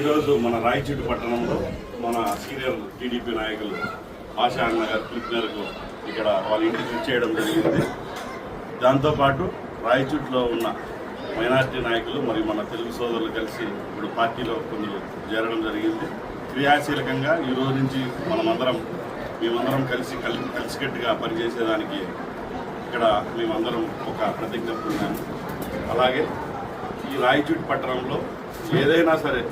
ఈరోజు మన రాయచూటి పట్టణంలో మన సీనియర్ టీడీపీ నాయకులు ఆశా అన్న గారు పిలుపు మేరకు ఇక్కడ వాళ్ళ ఇంటికి చేయడం జరిగింది. దాంతోపాటు రాయచూటిలో ఉన్న మైనార్టీ నాయకులు మరియు మన తెలుగు సోదరులు కలిసి ఇప్పుడు పార్టీలో కొన్ని చేరడం జరిగింది. క్రియాశీలకంగా ఈ రోజు నుంచి మనమందరం మేమందరం కలిసి కలి కలిసికట్టుగా పనిచేసేదానికి ఇక్కడ మేమందరం ఒక ప్రతిజ్ఞ పొందాము. అలాగే ఈ రాయచూటి పట్టణంలో ఏదైనా సరే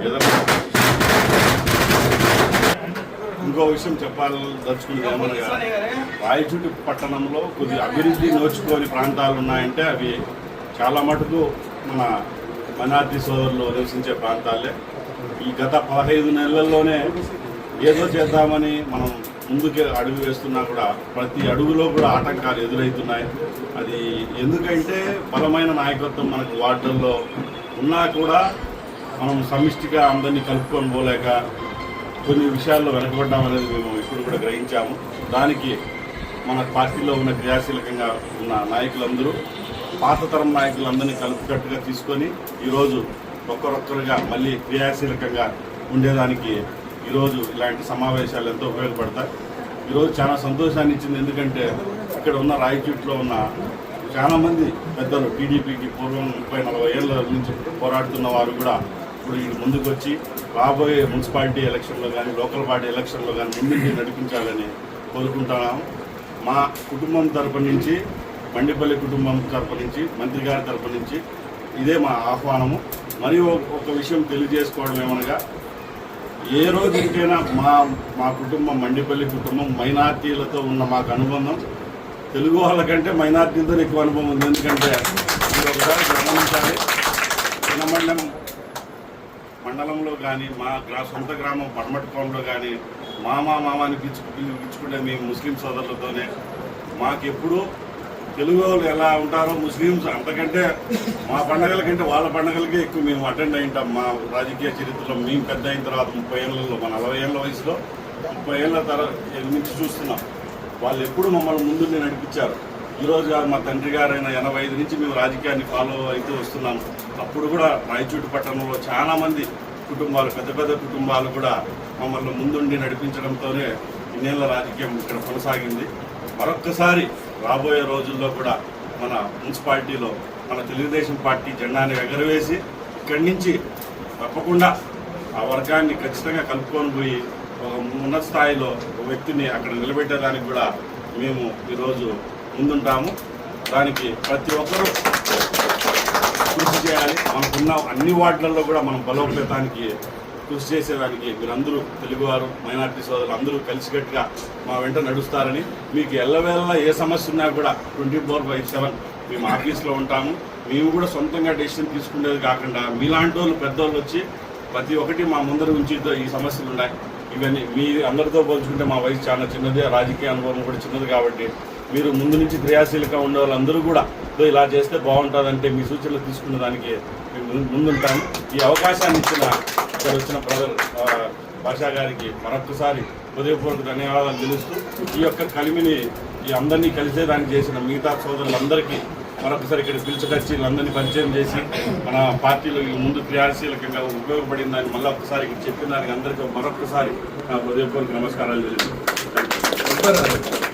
ఏదైనా ఇంకో విషయం చెప్పాలదలుచుకుంది ఏమనగా రాయచూటి పట్టణంలో కొద్ది అభివృద్ధి నోచుకోని ప్రాంతాలు ఉన్నాయంటే అవి చాలా మటుకు మన మైనార్టీ సోదరులు నివసించే ప్రాంతాలే. ఈ గత పదహైదు నెలల్లోనే ఏదో చేద్దామని మనం ముందుకే అడుగు వేస్తున్నా కూడా ప్రతి అడుగులో కూడా ఆటంకాలు ఎదురవుతున్నాయి. అది ఎందుకంటే బలమైన నాయకత్వం మనకు వార్డుల్లో ఉన్నా కూడా మనం సమిష్టిగా అందరినీ కలుపుకొని పోలేక కొన్ని విషయాల్లో వెనకబడ్డాం అనేది మేము ఇప్పుడు కూడా గ్రహించాము. దానికి మన పార్టీలో ఉన్న క్రియాశీలకంగా ఉన్న నాయకులందరూ పాత తరం నాయకులందరినీ కలుపుకట్టుగా తీసుకొని ఈరోజు ఒక్కరొక్కరుగా మళ్ళీ క్రియాశీలకంగా ఉండేదానికి ఈరోజు ఇలాంటి సమావేశాలు ఎంతో ఉపయోగపడతాయి. ఈరోజు చాలా సంతోషాన్ని ఇచ్చింది ఎందుకంటే ఇక్కడ ఉన్న రాయచూట్లో ఉన్న చాలా మంది పెద్దలు టీడీపీకి పూర్వం ముప్పై నలభై ఏళ్ళ నుంచి పోరాడుతున్న వారు కూడా ఇప్పుడు ఈ ముందుకు వచ్చి రాబోయే మున్సిపాలిటీ ఎలక్షన్లో కానీ లోకల్ పార్టీ ఎలక్షన్లో కానీ ముందుకి నడిపించాలని కోరుకుంటున్నాము. మా కుటుంబం తరపు నుంచి మండిపల్లి కుటుంబం తరపు నుంచి మంత్రి గారి తరపు నుంచి ఇదే మా ఆహ్వానము. మరియు ఒక విషయం తెలియజేసుకోవడం ఏమనగా ఏ రోజుకైనా మా మా కుటుంబం మండిపల్లి కుటుంబం మైనార్టీలతో ఉన్న మాకు అనుబంధం. తెలుగు వాళ్ళకంటే మైనార్టీలతో ఎక్కువ అనుభవం ఉంది. ఎందుకంటే మీరు ఒకసారి గమనించాలి. చిన్నమండలం మండలంలో కానీ మా గ్రా సొంత గ్రామం పడమటికోంలో కానీ మామ మామ అని పిచ్చు పిలుచుకుంటే మేము ముస్లిం సోదరులతోనే. మాకెప్పుడు తెలుగు వాళ్ళు ఎలా ఉంటారో ముస్లిమ్స్ అంతకంటే మా పండగల కంటే వాళ్ళ పండగలకే ఎక్కువ మేము అటెండ్ అయింటాం మా రాజకీయ చరిత్రలో మేము పెద్ద అయిన తర్వాత ముప్పై ఏళ్ళలో మా నలభై ఏళ్ళ వయసులో ముప్పై ఏళ్ళ తర్వాత నుంచి చూస్తున్నాం. వాళ్ళు ఎప్పుడు మమ్మల్ని ముందుండి నడిపించారు. ఈరోజు మా తండ్రి గారైన ఎనభై ఐదు నుంచి మేము రాజకీయాన్ని ఫాలో అవుతూ వస్తున్నాము. అప్పుడు కూడా రాయచూటి పట్టణంలో చాలామంది కుటుంబాలు పెద్ద పెద్ద కుటుంబాలు కూడా మమ్మల్ని ముందుండి నడిపించడంతోనే ఇన్నేళ్ళ రాజకీయం ఇక్కడ కొనసాగింది. మరొక్కసారి రాబోయే రోజుల్లో కూడా మన మున్సిపాలిటీలో మన తెలుగుదేశం పార్టీ జెండాని ఎగరవేసి ఇక్కడి నుంచి తప్పకుండా ఆ వర్గాన్ని ఖచ్చితంగా కలుపుకొని పోయి ఒక ఉన్నత స్థాయిలో ఒక వ్యక్తిని అక్కడ నిలబెట్టడానికి కూడా మేము ఈరోజు ముందుంటాము. దానికి ప్రతి ఒక్కరూ కృషి చేయాలి. మనకున్న అన్ని వార్డులలో కూడా మనం బలోపేతానికి కృషి చేసేదానికి మీరందరూ తెలుగువారు మైనార్టీ సోదరులు అందరూ కలిసికట్టుగా మా వెంట నడుస్తారని మీకు ఎల్లవేళ ఏ సమస్య ఉన్నా కూడా ట్వంటీ ఫోర్ బై సెవెన్ మేము ఆఫీస్లో ఉంటాము. మేము కూడా సొంతంగా డెసిషన్ తీసుకునేది కాకుండా మీలాంటి వాళ్ళు పెద్దోళ్ళు వచ్చి ప్రతి ఒక్కటి మా ముందర ఉంచి ఈ సమస్యలు ఉన్నాయి. ఇవన్నీ మీ అందరితో పోల్చుకుంటే మా వయసు చాలా చిన్నది రాజకీయ అనుభవం కూడా చిన్నది కాబట్టి మీరు ముందు నుంచి క్రియాశీలకంగా ఉండే వాళ్ళందరూ కూడా ఇలా చేస్తే బాగుంటుందంటే మీ సూచనలు తీసుకున్న దానికి ముందు- ముందుంటాము. ఈ అవకాశాన్ని ఇచ్చిన ఇక్కడ వచ్చిన ప్రజలు భాషా గారికి మరొకసారి హృదయపూర్వక ధన్యవాదాలు తెలుస్తూ ఈ యొక్క కలిమిని ఈ అందరినీ కలిసేదానికి చేసిన మిగతా సోదరులందరికీ మరొకసారి ఇక్కడ పిలుచుకొచ్చి వీళ్ళందరినీ పరిచయం చేసి మన పార్టీలో ముందు క్రియాశీలకంగా ఉపయోగపడిన దాన్ని మళ్ళీ ఒకసారి ఇక్కడ చెప్పిన దానికి అందరికీ మరొకసారి నా హృదయపూర్వక నమస్కారాలు తెలియదు థ్యాంక్ యూ